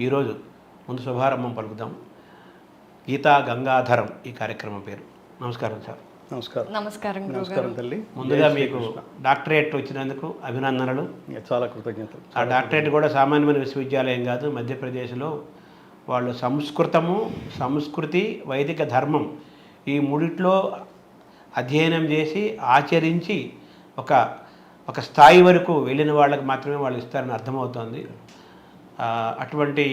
ఈరోజు ముందు శుభారంభం పలుకుదాం. గీతా గంగాధరం ఈ కార్యక్రమం పేరు. నమస్కారం సార్. నమస్కారం. నమస్కారం నమస్కారం తల్లి. ముందుగా మీకు డాక్టరేట్ వచ్చినందుకు అభినందనలు. చాలా కృతజ్ఞతలు. ఆ డాక్టరేట్ కూడా సామాన్యమైన విశ్వవిద్యాలయం కాదు మధ్యప్రదేశ్లో వాళ్ళు సంస్కృతము సంస్కృతి వైదిక ధర్మం ఈ మూడిట్లో అధ్యయనం చేసి ఆచరించి ఒక ఒక స్థాయి వరకు వెళ్ళిన వాళ్ళకి మాత్రమే వాళ్ళు ఇస్తారని అర్థమవుతోంది. అటువంటి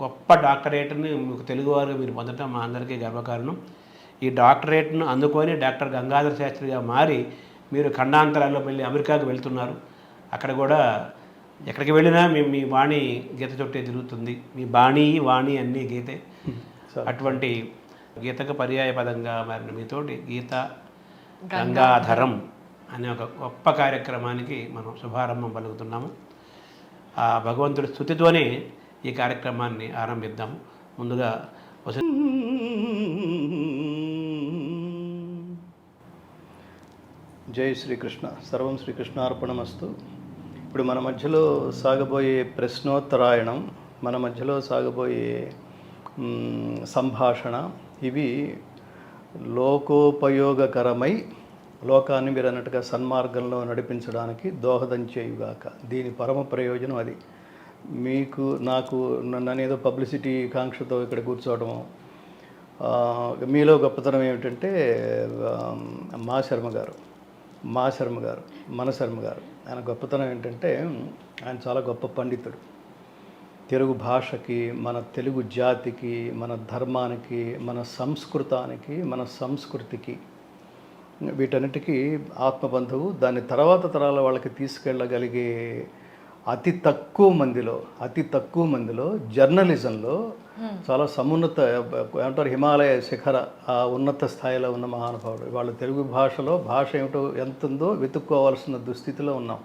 గొప్ప డాక్టరేట్ని మీకు తెలుగువారు మీరు పొందడం మా అందరికీ గర్వకారణం. ఈ డాక్టరేట్ను అందుకొని డాక్టర్ గంగాధర శాస్త్రిగా మారి మీరు ఖండాంతరాల్లో వెళ్ళి అమెరికాకు వెళ్తున్నారు. అక్కడ కూడా ఎక్కడికి వెళ్ళినా మీ మీ వాణి గీత చుట్టే తిరుగుతుంది. మీ బాణి వాణి అన్నీ గీతే. అటువంటి గీతకు పర్యాయ పదంగా మారిన మీతోటి గీత గంగాధరం అనే ఒక గొప్ప కార్యక్రమానికి మనం శుభారంభం పలుకుతున్నాము. ఆ భగవంతుడి స్థుతితోనే ఈ కార్యక్రమాన్ని ఆరంభిద్దాము ముందుగా జై శ్రీకృష్ణ. సర్వం శ్రీకృష్ణార్పణమస్తు. ఇప్పుడు మన మధ్యలో సాగబోయే ప్రశ్నోత్తరాయణం మన మధ్యలో సాగబోయే సంభాషణ ఇవి లోకోపయోగకరమై లోకాన్ని మీరు అన్నట్టుగా సన్మార్గంలో నడిపించడానికి దోహదం చేయుగాక. దీని పరమ ప్రయోజనం అది. మీకు నాకు నన్ను ఏదో పబ్లిసిటీ కాంక్షతో ఇక్కడ కూర్చోవడము మీలో గొప్పతనం ఏమిటంటే మా శర్మ గారు మా శర్మ గారు మన శర్మ గారు. ఆయన గొప్పతనం ఏంటంటే ఆయన చాలా గొప్ప పండితుడు. తెలుగు భాషకి మన తెలుగు జాతికి మన ధర్మానికి మన సంస్కృతానికి మన సంస్కృతికి వీటన్నిటికీ ఆత్మబంధువు. దాని తర్వాత తరాల వాళ్ళకి తీసుకెళ్ళగలిగే అతి తక్కువ మందిలో అతి తక్కువ మందిలో జర్నలిజంలో చాలా సమున్నత ఏమంటారు హిమాలయ శిఖర ఆ ఉన్నత స్థాయిలో ఉన్న మహానుభావుడు. వాళ్ళ తెలుగు భాషలో భాష ఏమిటో ఎంత ఉందో వెతుక్కోవాల్సిన దుస్థితిలో ఉన్నాం.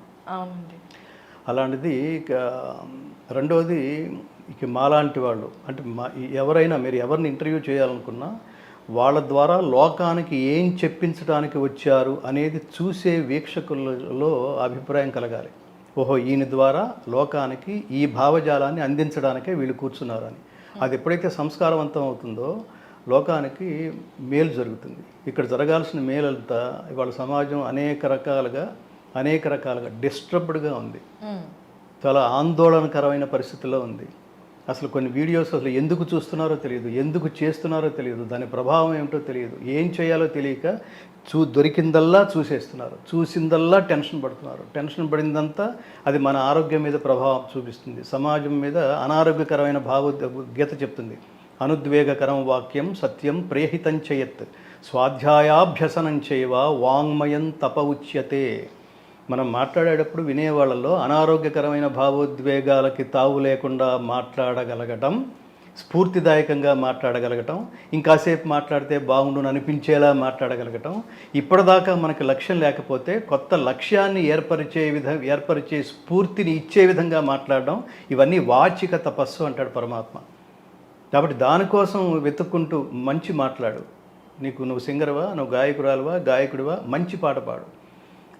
అలాంటిది ఇక రెండవది ఇక మాలాంటి వాళ్ళు అంటే మా ఎవరైనా మీరు ఎవరిని ఇంటర్వ్యూ చేయాలనుకున్నా వాళ్ళ ద్వారా లోకానికి ఏం చెప్పించడానికి వచ్చారు అనేది చూసే వీక్షకులలో అభిప్రాయం కలగాలి. ఓహో ఈయన ద్వారా లోకానికి ఈ భావజాలాన్ని అందించడానికే వీళ్ళు కూర్చున్నారని. అది ఎప్పుడైతే సంస్కారవంతం అవుతుందో లోకానికి మేలు జరుగుతుంది. ఇక్కడ జరగాల్సిన మేలంతా ఇవాళ సమాజం అనేక రకాలుగా అనేక రకాలుగా డిస్టర్బ్డ్గా ఉంది. చాలా ఆందోళనకరమైన పరిస్థితిలో ఉంది. అసలు కొన్ని వీడియోస్ అసలు ఎందుకు చూస్తున్నారో తెలియదు ఎందుకు చేస్తున్నారో తెలియదు దాని ప్రభావం ఏమిటో తెలియదు. ఏం చేయాలో తెలియక చూ దొరికిందల్లా చూసేస్తున్నారు. చూసిందల్లా టెన్షన్ పడుతున్నారు. టెన్షన్ పడిందంతా అది మన ఆరోగ్యం మీద ప్రభావం చూపిస్తుంది. సమాజం మీద అనారోగ్యకరమైన భావ చెప్తుంది. అనుద్వేగకరం వాక్యం సత్యం ప్రేహితం చేయత్ స్వాధ్యాయాభ్యసనం చేయవ వాంగ్మయం తప ఉచ్యతే. మనం మాట్లాడేటప్పుడు వినేవాళ్ళలో అనారోగ్యకరమైన భావోద్వేగాలకి తావు లేకుండా మాట్లాడగలగటం స్ఫూర్తిదాయకంగా మాట్లాడగలగటం ఇంకాసేపు మాట్లాడితే బాగుండును అనిపించేలా మాట్లాడగలగటం ఇప్పటిదాకా మనకు లక్ష్యం లేకపోతే కొత్త లక్ష్యాన్ని ఏర్పరిచే విధ ఏర్పరిచే స్ఫూర్తిని ఇచ్చే విధంగా మాట్లాడడం ఇవన్నీ వాచిక తపస్సు అంటాడు పరమాత్మ. కాబట్టి దానికోసం వెతుక్కుంటూ మంచి మాట్లాడు. నీకు నువ్వు సింగర్వా నువ్వు గాయకురాలువా గాయకుడివా మంచి పాట పాడు.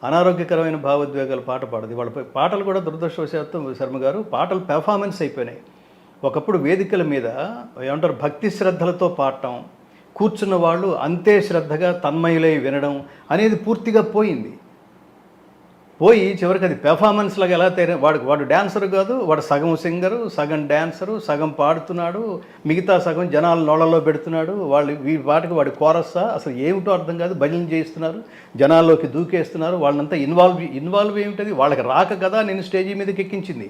అనారోగ్యకరమైన భావోద్వేగాలు పాట పాడదు. వాళ్ళ పాటలు కూడా దురదృష్టవశాత్తు శర్మ గారు పాటలు పెర్ఫార్మెన్స్ అయిపోయినాయి. ఒకప్పుడు వేదికల మీద ఏమంటారు భక్తి శ్రద్ధలతో పాడటం కూర్చున్న వాళ్ళు అంతే శ్రద్ధగా తన్మయులై వినడం అనేది పూర్తిగా పోయింది. పోయి చివరికి అది పెర్ఫార్మెన్స్ లాగా ఎలా తయారు వాడు వాడు డ్యాన్సర్ కాదు వాడు సగం సింగరు సగం డ్యాన్సరు సగం పాడుతున్నాడు మిగతా సగం జనాల నోళ్ళలో పెడుతున్నాడు వాళ్ళు వీ వాటికి వాడి కోరస్సా అసలు ఏమిటో అర్థం కాదు భజన చేయిస్తున్నారు జనాల్లోకి దూకేస్తున్నారు వాళ్ళంతా ఇన్వాల్వ్ ఇన్వాల్వ్ ఏమిటది వాళ్ళకి రాక కదా నేను స్టేజీ మీదకి ఎక్కించింది.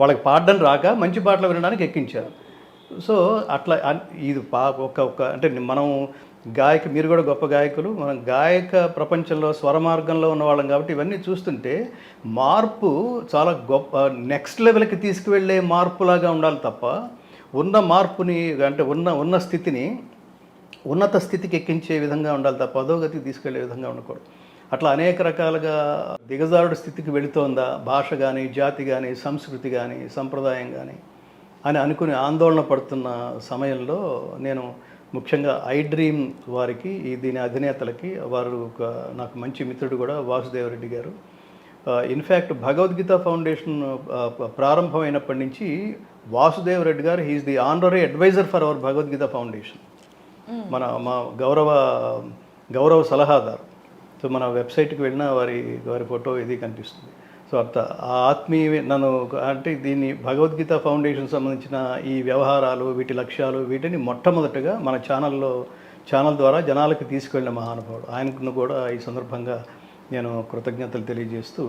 వాళ్ళకి పాడడం రాక మంచి పాటలు వినడానికి ఎక్కించారు. సో అట్లా ఇది పా ఒక ఒక అంటే మనం గాయక మీరు కూడా గొప్ప గాయకులు. మనం గాయక ప్రపంచంలో స్వర మార్గంలో ఉన్న వాళ్ళం కాబట్టి ఇవన్నీ చూస్తుంటే మార్పు చాలా గొప్ప నెక్స్ట్ లెవెల్కి తీసుకువెళ్ళే మార్పులాగా ఉండాలి తప్ప ఉన్న మార్పుని అంటే ఉన్న ఉన్న స్థితిని ఉన్నత స్థితికి ఎక్కించే విధంగా ఉండాలి తప్ప అధోగతికి తీసుకెళ్ళే విధంగా ఉండకూడదు. అట్లా అనేక రకాలుగా దిగజారుడు స్థితికి వెళుతోందా? భాష కానీ జాతి కానీ సంస్కృతి కానీ సంప్రదాయం కానీ అని అనుకుని ఆందోళన పడుతున్న సమయంలో నేను ముఖ్యంగా ఐ డ్రీమ్ వారికి ఈ దీని అధినేతలకి వారు ఒక నాకు మంచి మిత్రుడు కూడా వాసుదేవరెడ్డి గారు. ఇన్ఫ్యాక్ట్ భగవద్గీత ఫౌండేషన్ ప్రారంభమైనప్పటి నుంచి Vasudev Reddy garu he is the honorary adviser for our Bhagavadgita foundation. మన మా గౌరవ గౌరవ సలహాదారు. సో మన వెబ్సైట్కి వెళ్ళినా వారి వారి ఫోటో ఇది కనిపిస్తుంది. సో అంత ఆ ఆత్మీయ నన్ను అంటే దీన్ని భగవద్గీత ఫౌండేషన్ సంబంధించిన ఈ వ్యవహారాలు వీటి లక్ష్యాలు వీటిని మొట్టమొదటగా మన ఛానల్లో ఛానల్ ద్వారా జనాలకు తీసుకెళ్ళిన మహానుభావుడు. ఆయనకు కూడా ఈ సందర్భంగా నేను కృతజ్ఞతలు తెలియజేస్తూ